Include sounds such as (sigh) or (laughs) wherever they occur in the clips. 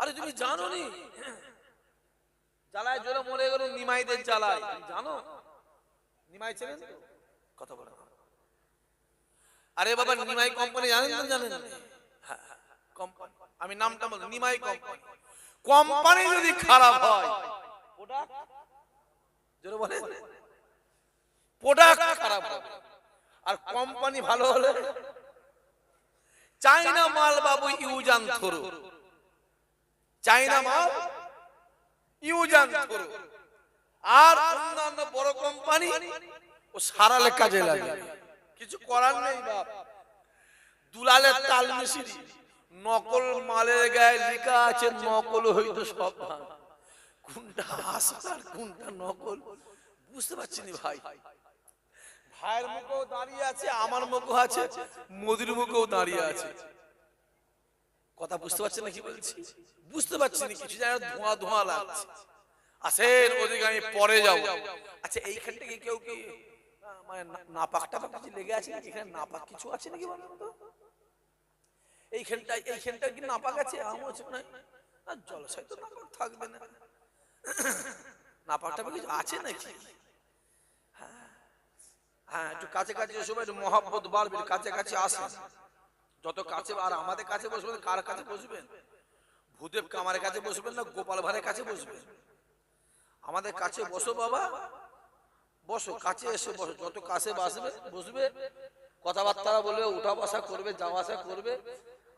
আরে তুমি জানো নি? জ্বালায় জোরে মরে গেল নিমাইদের জ্বালায়। জানো? নিমাই ছিলেন তো? কথা বলে আরে বাবা নিমাই কোম্পানি জানেন না জানেন হ্যাঁ, হ্যাঁ, কোম্পানি আমি নামটা বল নিমাই কোম্পানি কোম্পানি যদি খারাপ হয়। প্রোডাক্ট জোরে বলে প্রোডাক্ট খারাপ হবে। আর কোম্পানি ভালো হলে? চাইনা মাল বাবু ইউজান থরু। চাইনা মাল ইউজান থরু আর অন্যান্য বড় কোম্পানি ও সারালে কাজে লাগে কিছু করার নেই বাপ। দুলালের তাল মিশিরি নকল মালের গায়ে লেখা আছে নকল হইতো সব। কোনটা আসল কোনটা নকল? বুঝতে পারছি না ভাই। ভাইয়ের মুখেও দাঁড়িয়ে আছে আমার মুখও আছে মোদির মুখেও দাঁড়িয়ে আছে। কথা বুঝতে পারছেন না কি বলছি? বুঝতে পারছি না কিছু যেন ধোঁয়া ধোঁয়া লাগছে। আসেন ওদিকে আমি পরে যাব। আচ্ছা এইখান থেকে কেউ কি মানে না- নাপাক টাপাক কিছু লেগে আছে নাকি? এখানে নাপাক কিছু আছে নাকি বলুন তো এইখানটা এইখানটা কি নাপাক আছে? আমার হচ্ছে না না জলাশয় তো নাপাক থাকবে না। নাপাক টাপাক কিছু আছে নাকি? হ্যাঁ একটু কাছে কাছে এসো একটু মহাব্বত বাড়বে কাছে কাছে আসেন। যত কাছে আর আমাদের কাছে বসবেন কার কাছে বসবেন? ভূদেব কামারের কাছে বসবেন না গোপাল ভাড়ের কাছে বসবেন? আমাদের কাছে বসো বাবা। বসো কাছে এসে বসো। যত কাছে বাসবে বসবে। কথাবার্তা বলবে উঠা বসা করবে যাওয়া আসা করবে।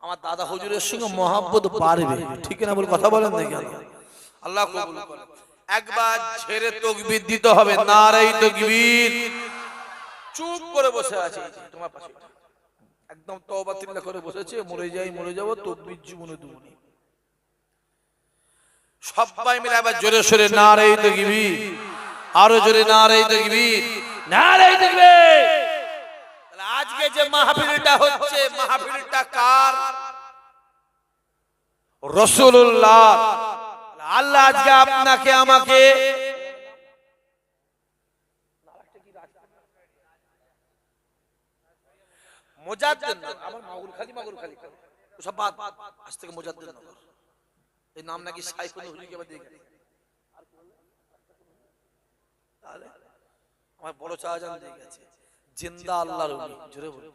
আমার দাদা হুজুরের সঙ্গে মহাব্বত বাড়বে ঠিক না বল কথা বলেন দেখি আল্লাহ। কবুল করেন। একবার ছেড়ে তকবির দিতে হবে। নারাই তকবির। চুপ করে বসে আছে। তোমার পাশে। একদম তওবা তিল্লা করে বসেছে, মরে যাই, মরে যাব তকবির জীবনে দুমনি। সবাই মিলে আবার জোরে সোরে নারাই তকবির, আরও জোরে নারাই তকবির নারাই তকবির। তাহলে আজকে যে মাহফিলটা হচ্ছে, মাহফিলটা কার? রসুল্লাহ আল্লাহ আজকে আপনাকে, আমাকে আমার খালি মাগুর খালি সব বাদ। আজ থেকে এই নাম নাকি সাইফুল হুজুরকে তাহলে আমার বড় শাহজাহান দিয়ে গেছে। জিন্দা আল্লাহর জোরে বলে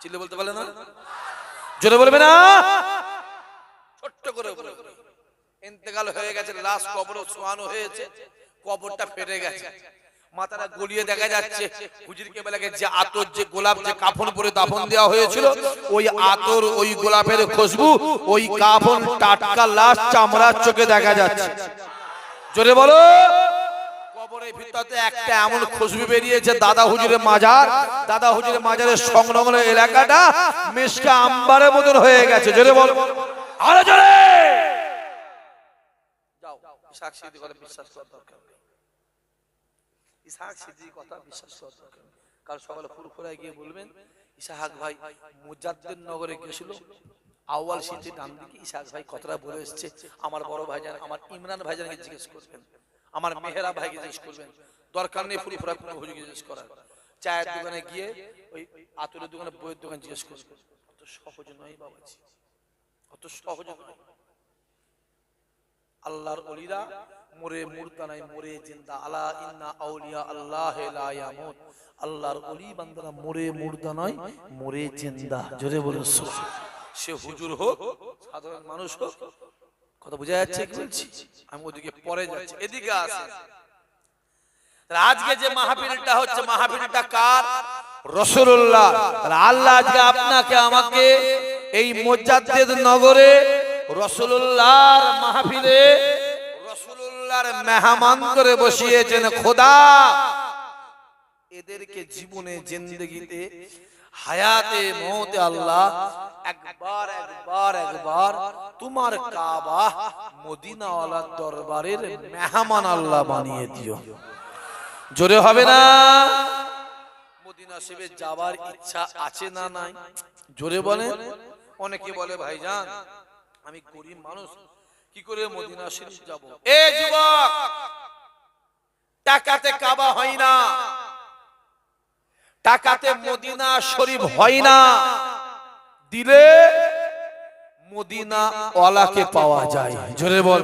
চিল্লে বলতে পারলে না? জোরে বলবে না? ছোট্ট করে বলে ইন্তেকাল হয়ে গেছে লাশ কবর শোয়ানো হয়েছে। কবরটা ফেটে গেছে। মাথাটা গলিয়ে দেখা যাচ্ছে। হুজুরকে বেলাকে যে আতর যে গোলাপ যে কাফন পরে দাফন দেওয়া হয়েছিল ওই আতর ওই গোলাপের খুশবু ওই কাফন টাটকা লাশ চামড়ার চোখে দেখা যাচ্ছে। জোরে বলো! কবরের একটা এমন খুশবু বেরিয়েছে দাদা হুজুরের মাজার। দাদা হুজুরের মাজারের সংলগ্ন এলাকাটা মিসকা আম্বারের মতন হয়ে গেছে। জোরে বল। আরও জোরে! যাও সিদ্ধি বিশ্বাস দরকার। ইসাহাক সিদ্দির কথা বিশ্বাস নেই। কাল সকালে ফুরফুরায় গিয়ে বলবেন ইসাহাক ভাই মুজাদ্দিন নগরে গেছিল আউয়াল সিদ্ধি ডান দিকে ইসাহাক ভাই কথাটা বলে এসছে। আমার বড় ভাইজান আমার ইমরান ভাইজানকে জিজ্ঞেস করবেন। আমার মেহেরা ভাইকে জিজ্ঞেস করবেন। দরকার নেই ফুরফুরা কোনো হুজুরকে জিজ্ঞেস করার। চায়ের দোকানে গিয়ে ওই আতুরের দোকানে বইয়ের দোকান জিজ্ঞেস করবেন। অত সহজ নয় বাবাজি। অত সহজ নয়। আল্লাহর অলিরা মরে মুর্দা নাই, মরে জিন্দা। আলা ইন্না আউলিয়া আল্লাহ লা ইয়ামুত। আল্লাহর অলি বান্দারা মরে মুর্দা নয়, মরে জিন্দা। জোরে বলুন। সে হুজুর হোক, সাধারণ মানুষ হোক, কথা বোঝা যাচ্ছে কি বলছি? আমি ওদিকে পরে যাচ্ছি, এদিকে আসে আজকে যে মাহফিলটা হচ্ছে, মাহফিলটা কার? রসুল্লাহ আল্লাহ আজকে আপনাকে, আমাকে এই মোজাদ্দেদ নগরে রসুল্লাহর মাহফিলে রসুল্লাহর মেহমান করে বসিয়েছেন খোদা। এদেরকে জীবনে, জিন্দগিতে, হায়াতে, মৌতে আল্লাহ একবার একবার একবার তোমার কাবা, মদিনাওয়ালার দরবারের মেহমান আল্লাহ বানিয়ে দিও। জোরে হবে না? মদিনা শরীফে যাবার ইচ্ছা আছে না নাই? জোরে বলে অনেকে বলে, ভাইজান আমি গরিব মানুষ কি করে মদিনা শরীফ যাব? এ যুবক! টাকাতে কাবা হয় না। টাকাতে মদিনা শরীফ হয় না। দিলে মদিনা ওয়ালাকে পাওয়া যায়। জোরে বল।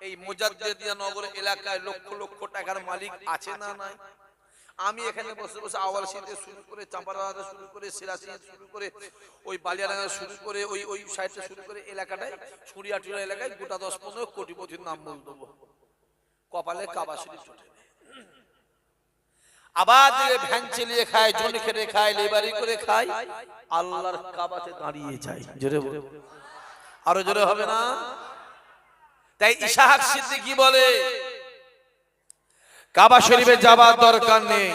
এই মোজাদ্দেদিয়া নগর এলাকায় লক্ষ লক্ষ টাকার মালিক আছে না নাই? আমি এখানে বসে বসে আওয়াল শীতে শুরু করে চাঁপাড়াতে শুরু করে সিরাসি শুরু করে, ওই বালিয়াডাঙ্গা শুরু করে, ওই ওই সাইডটা শুরু করে এলাকাটায় ছুড়িয়াটুড়া এলাকায় গোটা দশ পনেরো কোটিপতির নাম বল দেবো। কপালে কাবা জোটে আবার ভ্যান খায় জন খেটে খায়, লেবারি করে খায়, আল্লাহর দাঁড়িয়ে যায়। আরও জোরে হবে না? তাই ইসাহাক সিদ্দিকি বলে কাবা শরীফে যাবার দরকার নেই।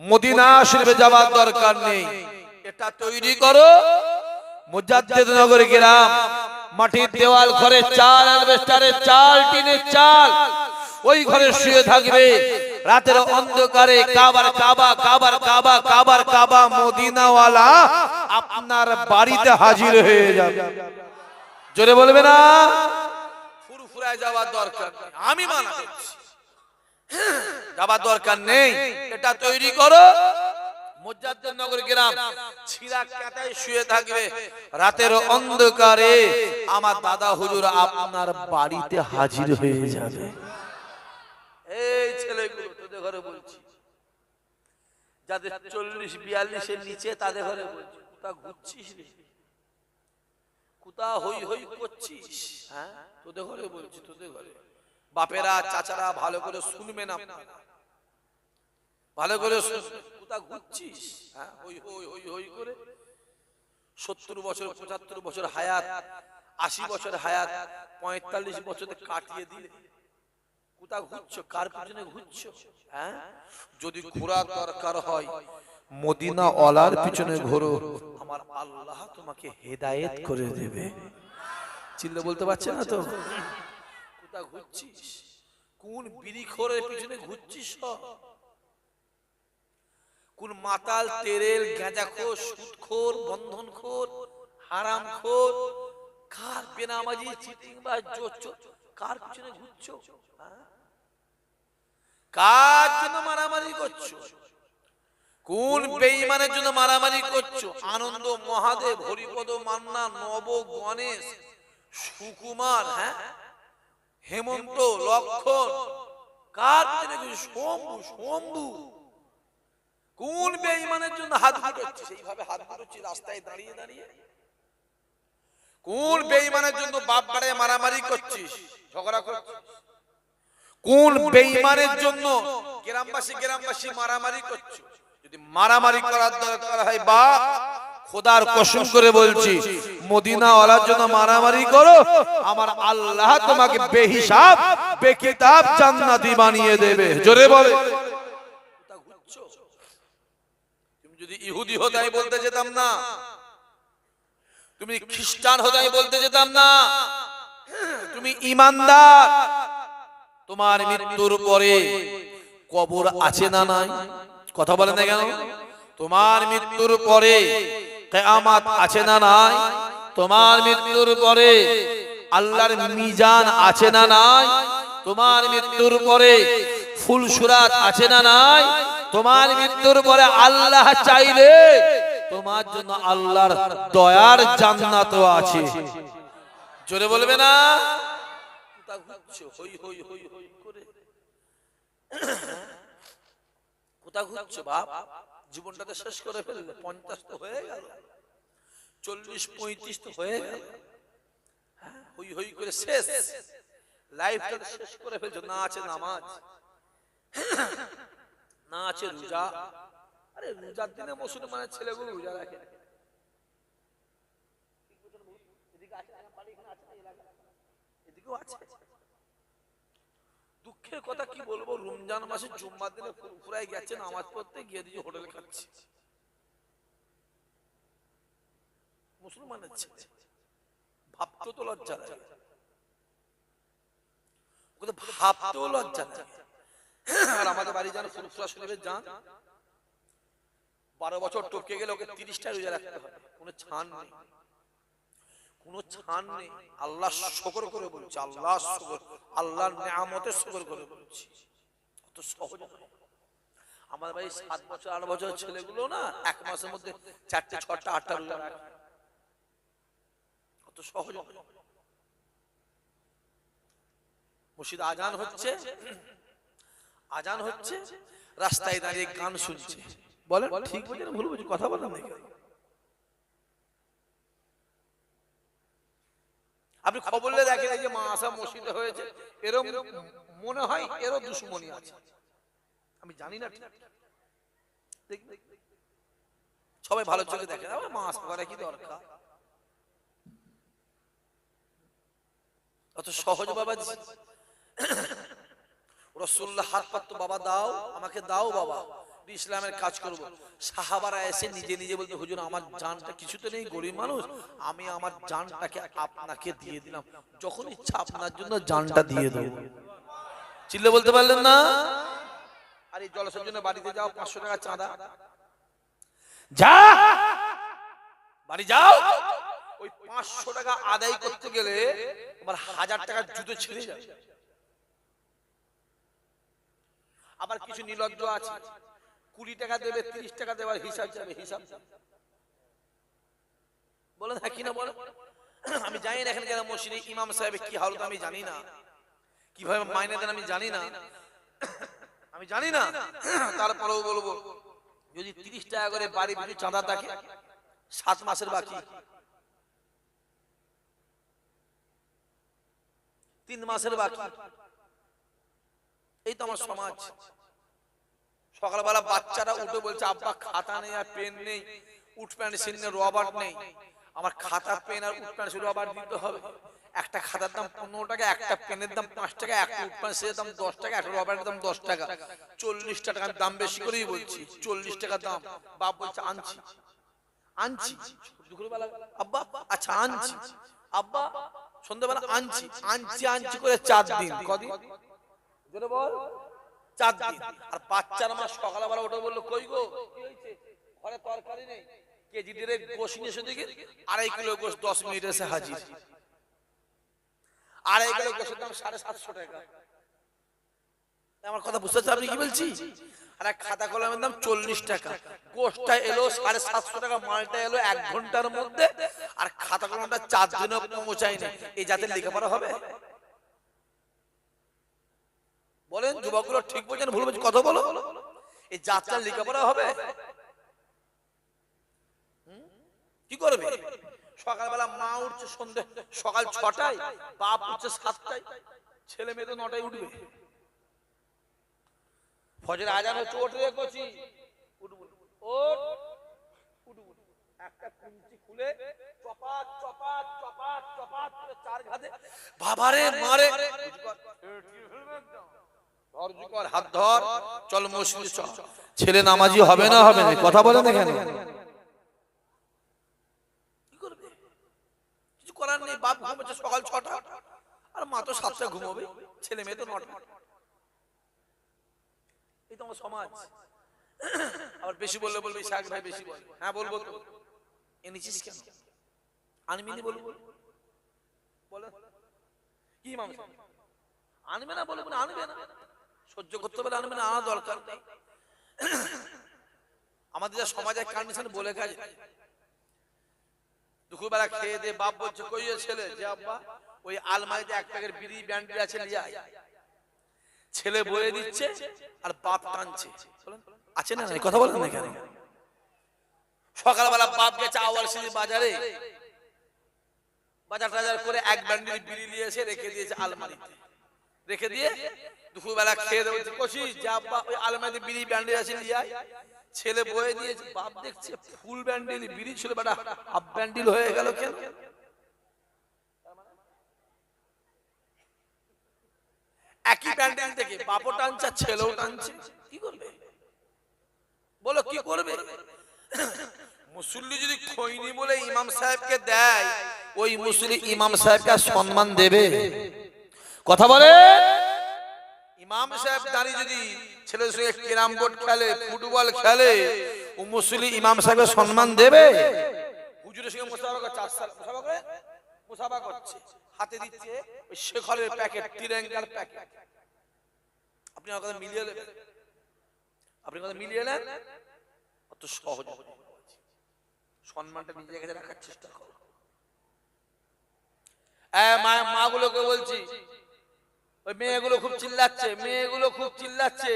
মদিনা শরীফে যাবার দরকার নেই। এটা তৈরি করো। মুজাদ্দিদ নগর গ্রাম। মাটির দেওয়াল ঘরে চাল অ্যালবেস্টারের চাল টিনের চাল। ওই ঘরে শুয়ে থাকবে। রাতের অন্ধকারে কাবার কাবা কাবার কাবা কাবার কাবা মদিনাওয়ালা আপনার বাড়িতে হাজির হয়ে যাবে। জোরে বলবে না? ফুরফুরায় যাওয়ার দরকার আমি মানা যাবার দরকার নেই, এটা তৈরি করো। রাতের অন্ধকারে আমার দাদা হুজুর আপনার বাড়িতে হাজির হয়ে যাবে। এই তোদের ঘরে বলছি, যাদের চল্লিশ, বিয়াল্লিশের নিচে তাদের ঘরে বলছি কোথা ঘুরছিস কোথা হই হই করছিস? হ্যাঁ? তোদের ঘরে বলছি, তোদের ঘরে। বাপেরা, চাচারা ভালো করে শুনবেন আপনারা ভালো করে কোথা ঘুরছিস? হ্যাঁ করে। সত্তর বছর, পঁচাত্তর বছর হায়াত, আশি বছর হায়াত, পঁয়তাল্লিশ বছর কাটিয়ে দিলে। কোথা ঘুরছো? কার পিছনে ঘুরছো? হ্যাঁ? যদি ঘোরার দরকার হয় মদিনা অলার পিছনে ঘোরো। আমার আল্লাহ তোমাকে হেদায়েত করে দেবে। চিল্লে বলতে পারছে না তো? কোথা ঘুরছিস? কোন বিড়ি খোরের পিছনে ঘুরছিস কোন মাতাল তেরেল গাঁজাখোর সুদখোর বন্ধনখোর হারামখোর? কার বেনামাজি চিটিং বা জোচ্চ কার পিছনে ঘুরছো? হ্যাঁ? কার জন্য মারামারি করছ? কোন বেঈমানের জন্য মারামারি করছ? আনন্দ মহাদেব হরিপদ মান্না নব গণেশ সুকুমার হ্যাঁ? হেমন্ত, লক্ষণ কার? শম্ভু শম্ভু। কোন বেঈমানের জন্য হাত গুলোচ্ছি সেইভাবে হাত গুলোচ্ছি রাস্তায় দাঁড়িয়ে দাঁড়িয়ে। কোন বেঈমানের জন্য বাপ বাড়ে মারামারি করছিস? ঝগড়া করছিস? কোন বেঈমানের জন্য গ্রামবাসী গ্রামবাসী মারামারি করছ? যদি মারামারি করার দরকার হয় বা খোদার কসম করে বলছি মদিনা ওয়ালার জন্য মারামারি করো, আমার আল্লাহ তোমাকে বেহিসাব, বেকিতাব জান্নাতি বানিয়ে দেবে। জোরে বলে। যদি ইহুদি হতে আমি বলতে যেতাম না। তুমি খ্রিস্টান হতে আমি বলতে যেতাম না। তুমি ইমানদার। তোমার মৃত্যুর পরে কবর আছে না নাই? কথা বলে না কেন? তোমার মৃত্যুর পরে কেয়ামাত আছে না নাই? তোমার মৃত্যুর পরে আল্লাহর মিজান আছে না নাই? তোমার মৃত্যুর পরে ফুলসুরাত আছে না নাই? তোমার মৃত্যুর পরে আল্লাহ চাইলে তোমার জন্য আল্লাহর দয়ার জান্নাত আছে। জোরে বলবে না? কোথা ঘুরছো, বাপ? জীবনটাতে শেষ করে ফেললে পঞ্চাশ তো হয়ে গেল চল্লিশ পঁয়ত্রিশ তো হয়ে গেল। হ্যাঁ, হই হই করে শেষ। লাইফটা শেষ করে ফেলছো না আছে নামাজ। না আছে রোজা। আরে রোজার দিনে মুসলমানের ছেলেগুলো রোজা রাখে। এদিকেও আছে। দুঃখের কথা কি বলব? রমজান মাসে জুম্মার দিনে ফুরফুরায় গেছে, নামাজ পড়তে গিয়ে দিয়ে হোটেলে খাচ্ছি। মুসলমানের ছেলে। তো লজ্জা লাগে। আর আমাদের বাড়ি বারো বছর টপকে গেলে ওকে তিরিশটা রোজা রাখতে হবে কোনো ছান নেই। কোনো করে আল্লাহর অত সহজ। আমার আট বছর ছেলেগুলো না, এক মাসের মধ্যে আটটা অত সহজ আজান হচ্ছে আজান হচ্ছে, রাস্তায় দাঁড়িয়ে গান শুনছে। বলেন, ঠিক বলছেন ভুল বলছি কথা বলেন নাকি আপনি খবরলে দেখেন এই যে মা আসা মসজিদে হয়েছে এরম মনে হয় এরও দুশ্মনী আছে। আমি জানি না। সবাই ভালো চোখে দেখেন আবার মা আসা করা কি দরকার? অত সহজ বাবা (coughs) রসুল্লাহ হাত পাত্র বাবা দাও আমাকে দাও বাবা। ইসলামের কাজ করব। সাহাবারা এসে নিজে নিজে বলতে, হুজুর, আমার জানটা কিছুতে নেই, গরিব মানুষ। আমি আমার জানটাকে আপনাকে দিয়ে দিলাম। যখন ইচ্ছা আপনার জন্য জানটা দিয়ে দেবো। চিল্লে বলতে পারলেন না? আর এই জলসের জন্য বাড়িতে যাও, পাঁচশো টাকা চাঁদা। যা! বাড়ি যাও। ওই পাঁচশো টাকা আদায় করতে গেলে তোমার হাজার টাকার জুতো ছিঁড়ে যায় আবার কিছু নির্লজ্জ আছে। কুড়ি টাকা দেবে, তিরিশ টাকা দেওয়ার হিসাব যাবে, হিসাব। বলে হ্যাঁ কিনা বলেন আমি জানি না এখানে যারা মসজিদে ইমাম সাহেবের কি হালত, আমি জানি না। কীভাবে মাইনে দেন আমি জানি না। আমি জানি না। তারপরেও বলব, যদি তিরিশ টাকা করে বাড়ি পিছু চাঁদা থাকে, সাত মাসের বাকি। তিন মাসের বাকি। এই তো আমার সমাজ। সকালবেলা বাচ্চারা উঠে বলছে, আব্বা, খাতা নেই আর পেন নেই, উঠ পেন্সিল নেই রবার নেই। আমার খাতা, পেন আর উঠ পেন্সিল রবার দিতে হবে। একটা খাতার দাম পনেরো টাকা, একটা পেনের দাম পাঁচ টাকা, একটা উঠ পেন্সিলের দাম দশ টাকা, একটা রবারের দাম দশ টাকা। চল্লিশ টাকা আমি দাম বেশি করেই বলছি, চল্লিশ টাকা দাম। বাপ বলছে, আনছি। আনছি? দুপুরবেলা, আব্বা আচ্ছা আনছি। আব্বা, সন্ধ্যাবেলা আনছি। আনছি আনছি করে চার দিন। কদিন? বল। চার দিন আর সকালবেলা ওটা বলল, কই গো? ঘরে তরকারি নেই। কেজি গোশ দেখি আড়াই কিলো গোশ দশ মিনিট এসে হাজির। আড়াই কিলো গোশের দাম সাড়ে সাতশো টাকা। আমার কথা বুঝতে পারছেন আপনি কি বলছি? আর এক খাতা কলমের দাম চল্লিশ টাকা। গোষ্ঠটা এলো সাড়ে সাতশো টাকা, মালটা এলো এক ঘণ্টার মধ্যে। আর খাতা কলমটা চার দিনও পৌঁছায়নি। এই জাতের লেখাপড়া হবে? বলেন যুবকগুলো ঠিক বলছেন ভুল বলছেন কথা বলো। এই যাত্রার লেখাপড়া হবে? কি করবে? সকালবেলা মা উঠছে সন্ধে সকাল ছটায় বাপ উঠছে সাতটায় ছেলে মেয়ে তো নটায় উঠবে। ফজর আজান হচ্ছে ওঠ রে কচি। একটা কুঞ্চি খুলে চপাত চপাত চপাত চপাত করে চার ঘাতে বাবারে মারে। ছেলে নামাজি হবে না হবে না, কথা কিছু করার নেই সকাল ছটা। আর মা তো সাতটা ছেলে এই তো আমার বেশি বললে বলবে বেশি বলে। হ্যাঁ বলব বলব। বলে। মাম? আনবে না বলে বলে আনবে না। সহ্য করতে পারলে আনবে না দরকার নেই। আমাদের যা সমাজের কন্ডিশন বলে কাজ দুপুরবেলা খেয়ে দিয়ে বাপ বলছে, কই ছেলে? যে, আব্বা, ওই আলমারিতে এক প্যাকেট বিড়ি ব্যান্ডি আছে, নিয়ে। ছেলে বয়ে দিচ্ছে আর বাপ টানছে। আছে না? কথা বলেন না এখানে সকালবেলা বাপ গেছে আওয়াল সিঁড়ি বাজারে। বাজার টাজার করে এক ব্যান্ডেল বিড়ি নিয়ে এসে রেখে দিয়েছে আলমারিতে। রেখে দিয়ে দুপুরবেলা খেয়ে দেবো। কষি যা আলমারিতে বিড়ি ব্যান্ডেল আছে নিয়ে আয়। ছেলে বয়ে দিয়েছে বাপ দেখছে ফুল ব্যান্ডেল বিড়ি ছিল বেটা, হাফ ব্যান্ডেল হয়ে গেল কেন? একই ব্যান্ডেল থেকে বাপও টানছে, ছেলেও টানছে। কি করবে? বলো, কি করবে? মুসল্লি যদি খৈনি বলে ইমাম সাহেবকে দেয়, ওই মুসল্লি ইমাম সাহেবকে সম্মান দেবে? কথা বলে। ইমাম সাহেব দাঁড়িয়ে যদি ছেলের সঙ্গে ক্যারাম বোর্ড খেলে, ফুটবল খেলে, ও মুসল্লি ইমাম সাহেবের সম্মান দেবে? হুজুরের সঙ্গে মুসাফা করছে আসার মুসাফা করে? মুসাফা করছে। হাতে দিচ্ছে ওই শেখরের প্যাকেট, তিরেঙ্গার প্যাকেট। আপনি আমার কথা মিলিয়ে নেবেন? আপনি কথা মিলিয়ে নেন? অত সহজ সম্মানটা নিজের কাছে রাখার চেষ্টা করো। মা মাগুলোকে বলছি ওই মেয়েগুলো খুব চিল্লাচ্ছে, মেয়েগুলো খুব চিল্লাচ্ছে।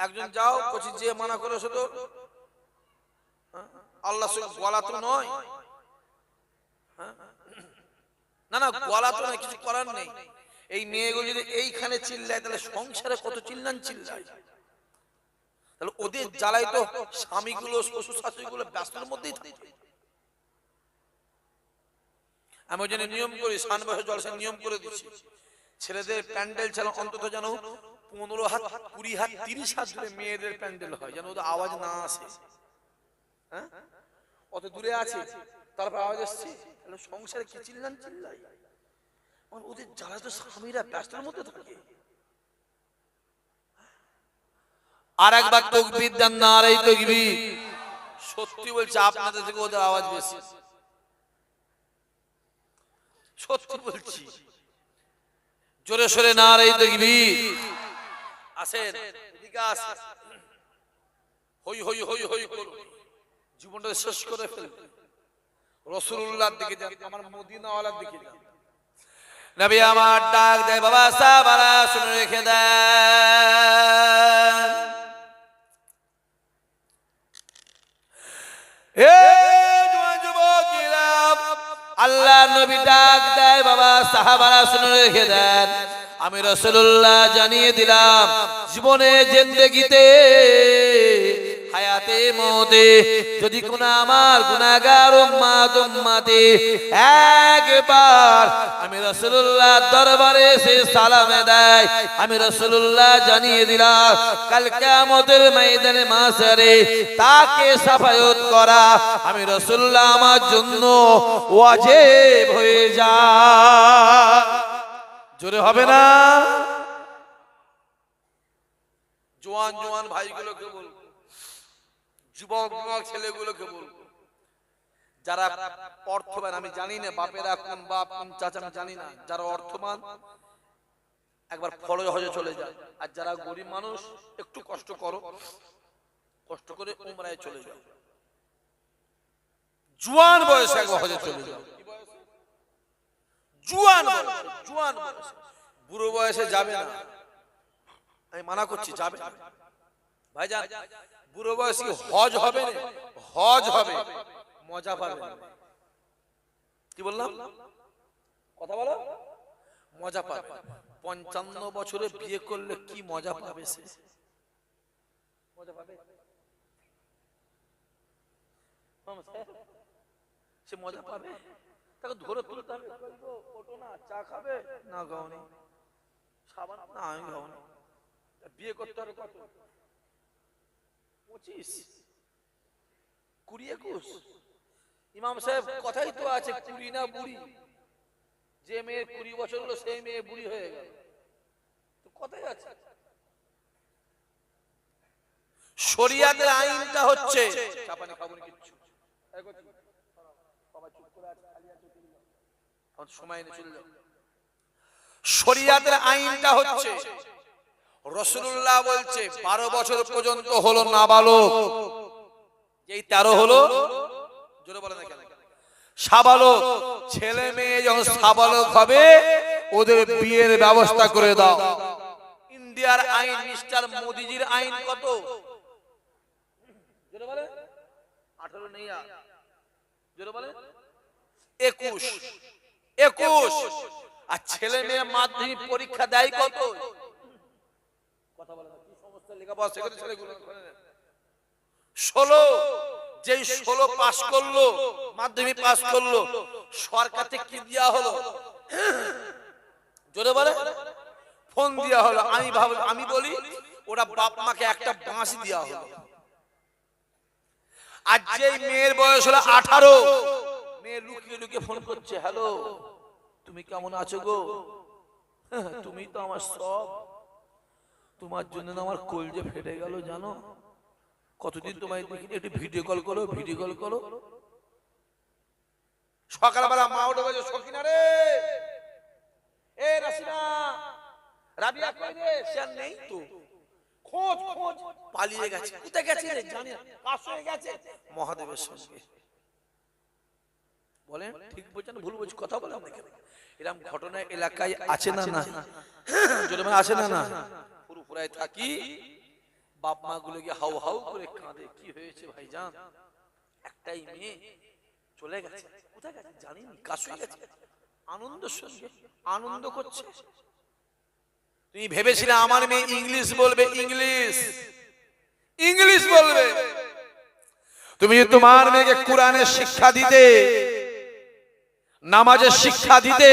একজন যাও, কচি যে মানা করে শুধু, আল্লাহ গলা তো নয়? না না, গলা তো নয়, কিছু করার নেই। এই মেয়েগুলো যদি এইখানে চিল্লায়, তাহলে সংসারে কত চিল্লান চিল্লায়। তাহলে ওদের জ্বালায় তো স্বামীগুলো শ্বশুর শাশুড়িগুলো ব্যস্তর মধ্যেই থাকে। আমি ওই জন্য নিয়ম করি, সান বছর জলসা নিয়ম করে দিচ্ছি। ছেলেদের প্যান্ডেল চালা অন্তত যেন পনেরো হাত, কুড়ি হাত, তিরিশ হাত ধরে মেয়েদের প্যান্ডেল হয়, যেন ওদের আওয়াজ না আসে। হ্যাঁ? অত দূরে আছে, তারপর আওয়াজ আসছে সংসারে কি চিল্লান চিল্লাই? ওদের জ্বালা তো স্বামীরা ব্যস্তের মধ্যে থাকে। আর একবার তকবির দেন না, আর এই তকবির। সত্যি বলছে, আপনাদের থেকে ওদের আওয়াজ বেশি। সত্যি বলছি। জোরে না এই তকবির আসেন হই হই হই হই জীবনটা শেষ করে দিকে যান, আমার মদিনাওয়ালার দিকে যান। আমার ডাক দেয়, বাবা শুনে রেখে দেন। এ ডাক দেয় বাবা সাহাবারা শুনে রেখে দেন। আমি রসুল্লাহ জানিয়ে দিলাম জীবনে জিন্দগিতে হায়াতে মতে, যদি কোন আমার গুনাহগার উম্মাত উম্মাতে একবার আমি রাসূলুল্লাহ দরবারে এসে সালামে দেয়, আমি রাসূলুল্লাহ জানিয়ে দিলাম, কাল কিয়ামতের ময়দানে মাসরে তাকে সাফায়াত করা আমি রাসূলুল্লাহ আমার জন্য ওয়াজিব হয়ে যা জোরে হবে না? জোয়ান জোয়ান ভাইগুলোকে বলব। যুবক যুবক ছেলেগুলোকে বলব। যারা অর্থবান, আমি জানি না বাপেরা কোন বাপ, কোন চাচা, আমি জানি না। যারা অর্থবান, একবার ফলজ হজে চলে যায় আর যারা গরিব মানুষ, একটু কষ্ট করো। কষ্ট করে উমরায় চলে যাও। জুয়ান বয়সে একবার হজে চলে যাও। জুয়ান জুয়ান। বুড়ো বয়সে যাবে না। আমি মানা করছি, যাবে না। ভাইজান বুড়ো বয়সে হজ হবে হজ হবে। মজা পাবে। কি বললাম? কথা বলো। মজা পাবে পঞ্চান্ন বছরে বিয়ে করলে কি মজা পাবে সে? মজা পাবে? সে মজা পাবে? তাকে ধরে তুলতে হবে না, চা খাবে? না গাওনি সাবান? না, আমি গাওনি বিয়ে করতে হবে কত? পঁচিশ কুড়ি একুশ। ইমাম সাহেব কথাই তো আছে কুড়ি না বুড়ি। যে মেয়ে কুড়ি বছর হলো সেই মেয়ে বুড়ি হয়ে গেল। তো কথাই আছে। শরিয়াতের আইনটা হচ্ছে চাপানি কিচ্ছু। সময় চলে যাও। শরিয়াতের আইনটা হচ্ছে রসুল্লাহ বলছে বারো বছর পর্যন্ত হলো নাবালক। যেই তেরো হলো জোরে বলে না কেন? সাবালক ছেলে মেয়ে যখন সাবালক হবে ওদের বিয়ের ব্যবস্থা করে দাও। ইন্ডিয়ার আইন মিস্টার মোদিজির আইন কত? আঠারো নেই একুশ। একুশ। আর ছেলে মেয়ে মাধ্যমিক পরীক্ষা দেয় কত? কথা বলে না, কি সমস্যা লেখাপড়া শেখাতে ছেলেগুলো ষোলো যেই ষোলো পাস করল মাধ্যমিক পাস করল কি দেওয়া হলো? জোরে বলে ফোন দেওয়া হলো। আমি ভাব আমি বলি ওরা বাপ মাকে একটা বাঁশি দেওয়া হলো। আর যেই মেয়ের বয়স হলো আঠারো মেয়ে লুকিয়ে লুকিয়ে ফোন করছে হ্যালো তুমি কেমন আছো গো? তুমি তো আমার সব তোমার জন্য আমার কলজে ফেটে গেল জানো? কতদিন তোমায় দেখিনি? একটু ভিডিও কল করো ভিডিও কল করো। সকালবেলা মা উঠে বলছে, সখিনা রে! এ রাসিনা রাবিয়া কই রে? সে নেই তো। খোঁজ খোঁজ, পালিয়ে গেছে। কোথায় গেছে রে? জানি কার সঙ্গে গেছে। মহাদেবের সঙ্গে। বলেন ঠিক বলছেন, ভুল বলছি, কথা বলেন না কেন? এরকম ঘটনা এলাকায় আছে না না? মানে আছে না না? পুরোপুরায় থাকি। বাপ মা গুলোকে হাউ হাউ করে কাঁদে, কি হয়েছে ভাইজান? একটাই মেয়ে চলে গেছে। কোথায় গেছে জানি কাশুই গেছে। আনন্দ সঙ্গে আনন্দ করছে। তুমি ভেবেছিলে আমার মেয়ে ইংলিশ বলবে, ইংলিশ ইংলিশ বলবে। তুমি তোমার মেয়েকে কোরআনের শিক্ষা দিতে, নামাজের শিক্ষা দিতে,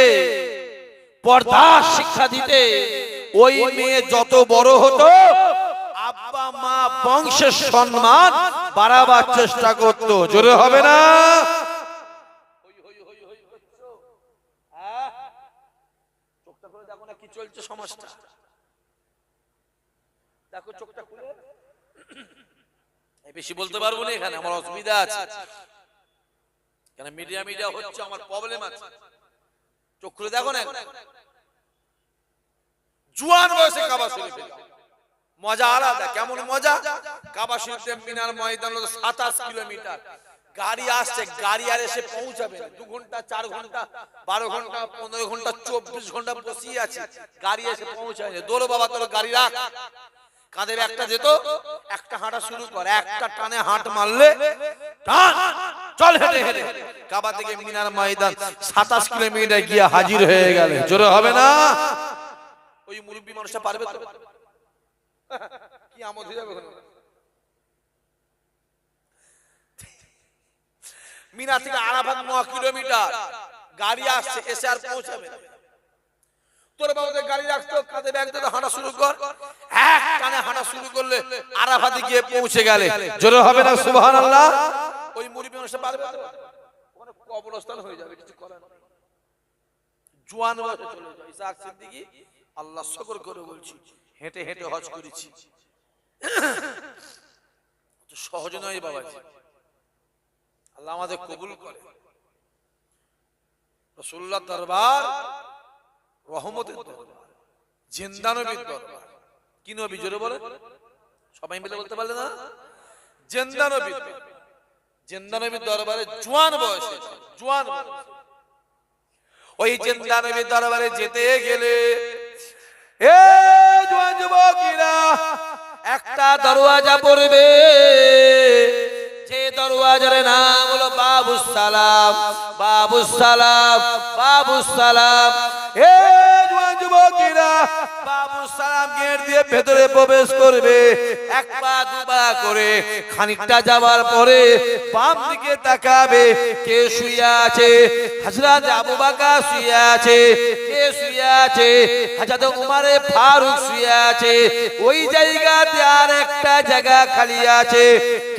পর্দার শিক্ষা দিতে ওই মেয়ে যত বড় হতো, আব্বা মা বংশের সম্মান বাড়াবার চেষ্টা করতো। জোরে হবে না? বেশি বলতে পারব না এখানে, আমার অসুবিধা আছে। মিডিয়া মিডিয়া হচ্ছে, আমার প্রবলেম আছে। চোখ খুলে দেখো না জুয়ান বয়সে কাবা শরীফে। মজা আলাদা কেমন মজা? কাবা শরীফে মিনার ময়দান হলো সাতাশ কিলোমিটার। গাড়ি আসছে গাড়ি আর এসে পৌঁছাবে। দু ঘণ্টা চার ঘণ্টা বারো ঘণ্টা পনেরো ঘণ্টা চব্বিশ ঘণ্টা বসিয়ে আছে। গাড়ি এসে পৌঁছায় দৌড়ো বাবা তোর গাড়ি রাখ। কাঁধে একটা যেত একটা হাঁটা শুরু কর। একটা টানে হাঁট মারলে চল হেঁটে হেঁটে। কাবা থেকে মিনার ময়দান। সাতাশ কিলোমিটার গিয়ে হাজির হয়ে গেলে। জোরে হবে না? ওই মুরব্বী মানুষটা পারবে তো? (laughs) কি আমদ হয়ে যাবে মিনা থেকে আরাফাত ন কিলোমিটার। গাড়ি আসছে, এসে আর পৌঁছাবে। তোর বাবাদের গাড়ি রাখতো কাঁধে ব্যাগ দিয়ে হাঁটা শুরু কর। এক টানে হাঁটা শুরু করলে আরাফাতে গিয়ে পৌঁছে গেলে। জোরে হবে না, সুবহানাল্লাহ? ওই মুরব্বী মানুষটা পারবে ওখানে কবরস্থান হয়ে যাবে, কিছু করার। জোয়ান বয়সে চলে যায় ইসাক সিদ্দিকী। আল্লাহ শকর করে বলছি, হেঁটে হেঁটে হজ করেছি। সহজ নয় বাবাজি। আল্লাহ আমাদের কবুল করে। রসুল্লাহ দরবার, রহমতের দরবার জিন্দা দরবার। কি নবী, জোরে বলে সবাই মিলে বলতে পারলে না? জিন্দা নবীর দরবার। জোয়ান বয়সে জোয়ান। ওই জিন্দা দরবারে যেতে গেলে এ একটা দরওয়াজা পড়বে। যে দরওয়াজার নাম হলো বাবু সালাম। বাবু সালাম বাবু সালাম। এ ওই জায়গাতে একটা জায়গা খালি আছে।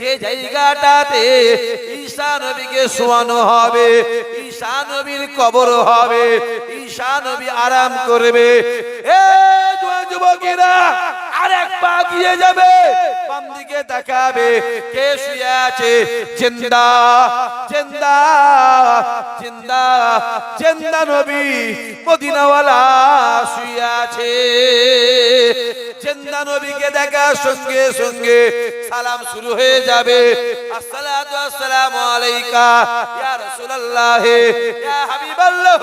যে জায়গাটাতে ঈসা নবীকে শোয়ানো হবে ঈসা নবীর কবর হবে ঈসা নবী আরাম করবে। যাবে। দিকে কে নবী নবীকে সঙ্গে সঙ্গে সালাম শুরু হয়ে যাবে। আসসালামু আলাইকা হাবিবাল্লাহ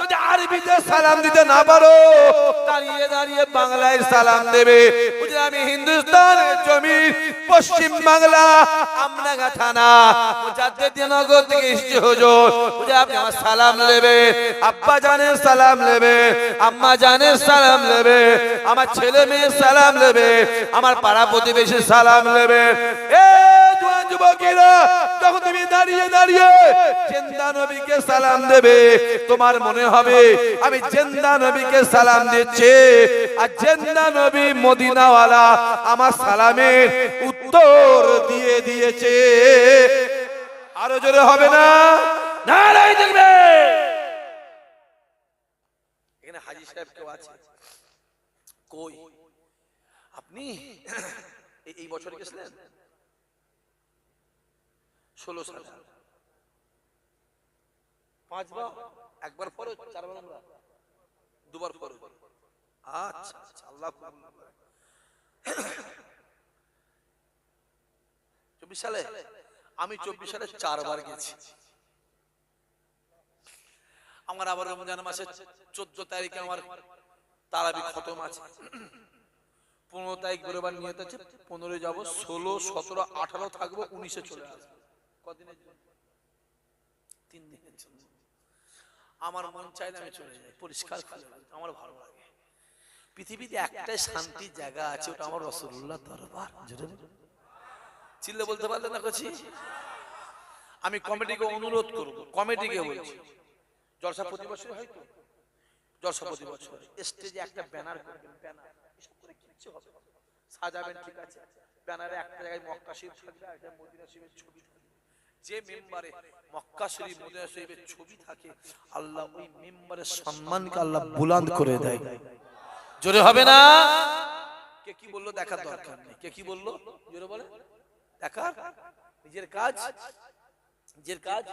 যদি আরবিতে সালাম দিতে না পারো দাঁড়িয়ে দাঁড়িয়ে বাংলায় সালাম দেবে। আমি হিন্দুস্তানের জমিন পশ্চিম বাংলা আমনাগা থানা মুজাদ্দিদনগর থেকে এসেছি হুজুর। বুঝলে আপনি আমার সালাম নেবে আব্বা জানের সালাম নেবে আম্মা জানের সালাম নেবে আমার ছেলে মেয়ের সালাম নেবে আমার পাড়া প্রতিবেশী সালাম নেবে। এ যুবকেরা তখন তুমি দাঁড়িয়ে দাঁড়িয়ে জেন্দা নবীকে সালাম দেবে তোমার মনে হবে। আমি জেন্দা নবীকে সালাম দিচ্ছি। আর জেন্দা নবী মদিনাওয়ালা আমার সালামের উত্তর দিয়ে দিয়েছে। আরও জোরে হবে না? নারাই দেখবে। এখানে হাজি সাহেব কেউ আছে? কই? আপনি এই- এই বছর গেছিলেন? ষোলো সাল। পাঁচবার। একবার পরে চারবার আমরা দুবার ফরজ আচ্ছা আচ্ছা আল্লাহ চব্বিশ সালে আমি চব্বিশ সালে চারবার গেছি। আমার আবার রমজান মাসে চোদ্দ তারিখে আমার তারাবি খতম আছে। পনেরো তারিখ বেরোবার নিয়ত আছে পনেরো যাব, ষোলো, সতেরো, আঠারো থাকব, উনিশে চলে আসব। কদিনের জন্য? তিন দিনের জন্য। আমার মন চাইলে আমি চলে যাই। পরিষ্কার আমার ভালো লাগে। পৃথিবীতে একটাই শান্তির জায়গা আছে, ওটা আমার রসুল্লাহ দরবার। চিল্লে বলতে পারলে না কছি আমি কমিটিকে অনুরোধ করব, কমিটিকে বলছি। জলসা প্রতি বছর হয় তো? জলসা প্রতি বছর। স্টেজে একটা ব্যানার করবেন, ব্যানার। এসব করে কিচ্ছু হবে সাজাবেন, ঠিক আছে। ব্যানারে একটা জায়গায় মক্কা শরীফ থাকবে একটা মদিনা শরীফের ছবি থাকবে। যে মেম্বারে মক্কা শরীফ, মদিনা শরীফের ছবি থাকে, আল্লাহ ওই মেম্বারের সম্মানকে আল্লাহ বুলান্দ করে দেয়। জোরে হবে না? কে কি বলল দেখার দরকার নেই। কে কি বলল? জোরে বলে। দেখার নিজের কাজ। নিজের কাজ।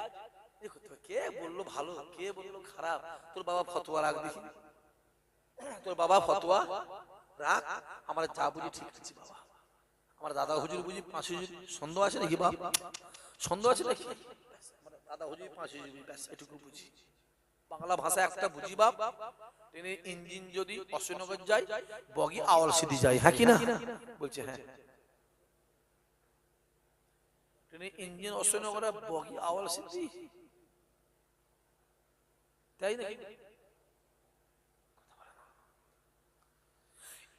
কে বলল ভালো, কে বলল খারাপ? তোর বাবা ফতোয়া রাখ দেখি। তোর বাবা ফতোয়া রাখ। আমার যা বুঝি ঠিক আছে বাবা। আমার দাদা হুজুর বুঝি পাঁচ হুজুর সন্দেহ আছে নাকি বাপ? সন্দেহ আছে নাকি? দাদা হুজুর পাঁচ হুজুর ব্যাস, এটুকু বুঝি। বাংলা ভাষা একটা বুঝি বাপ ট্রেনের ইঞ্জিন যদি অশোকনগর যায়, বগি আওয়াল সিদ্ধি যায় হ্যাঁ কি না? বলছে হ্যাঁ। ট্রেনের ইঞ্জিন অশোকনগরে বগি আওয়াল সিদ্ধি তাই নাকি?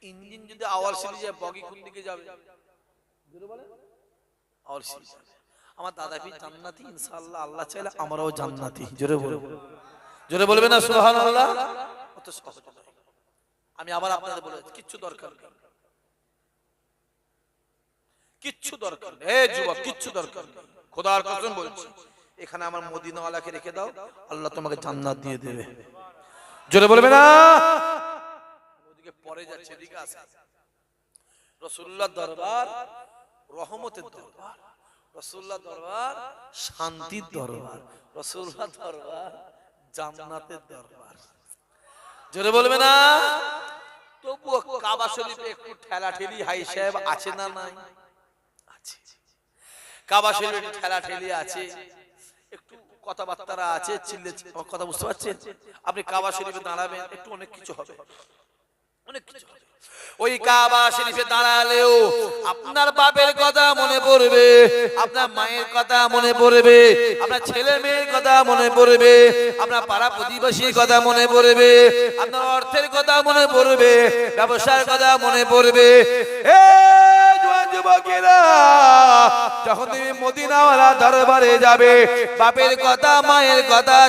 ইঞ্জিন যদি আওয়াল সিদ্ধি যায়, বগি কোন দিকে যাবে। আমার দাদা পি জান্নাতি ইনশাআল্লাহ আল্লাহ চাইলে আমরাও জান্নাতি। জোরে বলব জোরে বলবে না সুবহানাল্লাহ? অত সহজ আমি আবার আপনাদের বলে কিচ্ছু দরকার নেই। কিচ্ছু দরকার নেই। এ যুবক কিচ্ছু দরকার নেই। খোদার কসম বলছি এখানে আমার মদিনাওয়ালাকে রেখে দাও আল্লাহ তোমাকে জান্নাত দিয়ে দেবে। জোরে বলবে না? ওদিকে পরে যাচ্ছে এদিকে আসে রসুল্লাহ দরবার রহমতের দরবার। রসুল্লাহ দরবার শান্তির দরবার। রসুল্লাহ দরবার জান্নাতের দরবার। জোরে বলবে না? তবুও কাবা শরীফে একটু ঠেলা ঠেলি হাই সাহেব আছে না নাই? আছে। কাবা শরীফে ঠেলা ঠেলি আছে। একটু কথাবার্তা আছে চিল্লে কথা বুঝতে পারছেন? আপনি কাবা শরীফে দাঁড়াবেন একটু অনেক কিছু হবে। অনেক কিছু। ওই কাবা শরীফে দাঁড়ালেও আপনার বাপের কথা মনে পড়বে, আপনার মায়ের কথা মনে পড়বে, আপনার ছেলে মেয়ের কথা মনে পড়বে, আপনার পাড়া প্রতিবেশীর কথা মনে পড়বে, আপনার অর্থের কথা মনে পড়বে, ব্যবসার কথা মনে পড়বে এ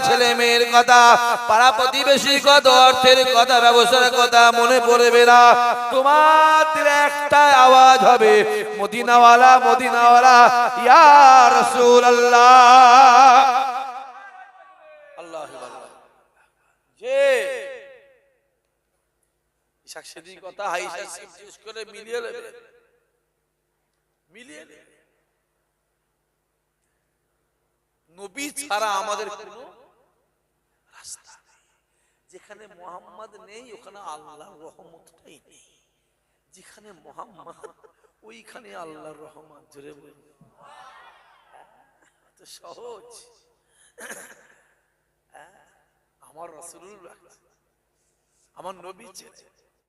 ছেলে মেয়ের কথা, পাড়া প্রতিবেশীর অর্থের কথা, ব্যবসার কথা মনে পড়বে না। আওয়াজ হবে মিলিয়ে মিলিয়ে নবী ছাড়া আমাদের কোনো রাস্তা যেখানে মোহাম্মদ নেই ওখানে আল্লাহর রহমতটাই নেই। যেখানে মোহাম্মদ ওইখানে আল্লাহর রহমত। জোরে বলুন। এত সহজ। হ্যাঁ, আমার রসুল্লাহ আমার নবী ছিলেন